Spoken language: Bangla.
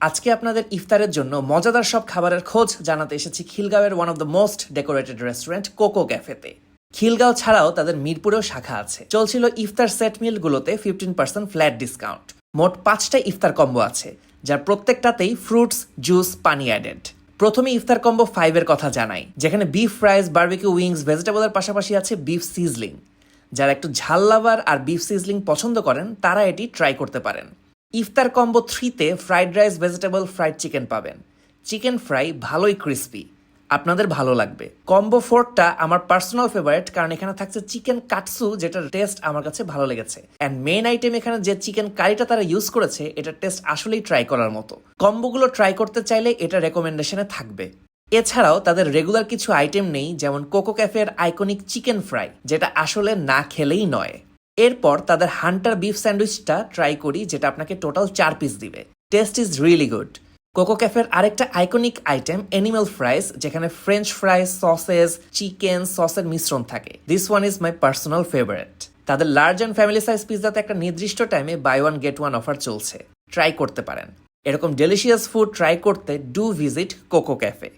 আজকে আপনাদের ইফতারের জন্য মজাদার সব খাবারের খোঁজ জানাতে এসেছি খিলগাঁওয়ের one of the most decorated restaurant Coco ক্যাফেতে খিলগাঁও ছাড়াও তাদের মিরপুরেও শাখা আছে। চলছিল ইফতার সেট মিলগুলোতে ফিফটিন পার্সেন্ট ফ্ল্যাট ডিসকাউন্ট মোট পাঁচটা ইফতার কম্বো আছে, যার প্রত্যেকটাতেই ফ্রুটস জুস পানি অ্যাডেড প্রথমে ইফতার কম্বো ফাইভের কথা জানাই, যেখানে বিফ ফ্রাইজ বার্বিকিউ উইংস ভেজিটেবলের পাশাপাশি আছে বিফ সিজলিং যারা একটু ঝাল লাভার আর বিফ সিজলিং পছন্দ করেন, তারা এটি ট্রাই করতে পারেন। ইফতার কম্বো থ্রিতে fried rice, vegetable, fried chicken পাবেন। চিকেন ফ্রাই ভালোই ক্রিস্পি। আপনাদের ভালো লাগবে। কম্বো ফোরটা আমার পার্সোনাল ফেভারিট, কারণ এখানে থাকছে চিকেন কাটসু, যেটার টেস্ট আমার কাছে ভালো লেগেছে। অ্যান্ড মেইন আইটেম এখানে যে চিকেন কারিটা তারা ইউজ করেছে এটার টেস্ট আসলেই ট্রাই করার মতো। কম্বোগুলো ট্রাই করতে চাইলে এটা রেকমেন্ডেশনে থাকবে। এছাড়াও তাদের রেগুলার কিছু আইটেম নেই, যেমন কোকো ক্যাফের আইকনিক চিকেন ফ্রাই, যেটা আসলে না খেলেই নয়। এরপর তাদের হান্টার বিফ স্যান্ডউইচটা ট্রাই করি, যেটা আপনাকে টোটাল চার পিস দিবে। Taste is really good Coco ক্যাফের আরেকটা আইকনিক আইটেম অ্যানিমাল ফ্রাইস যেখানে ফ্রেঞ্চ ফ্রাইস সসেস চিকেন সসের মিশ্রণ থাকে। This one is my personal favourite তাদের লার্জ অ্যান্ড ফ্যামিলি সাইজ পিৎজাতে একটা নির্দিষ্ট টাইমে buy one get one offer চলছে। ট্রাই করতে পারেন। এরকম ডেলিশিয়াস ফুড ট্রাই করতে ডু ভিজিট কোকো ক্যাফে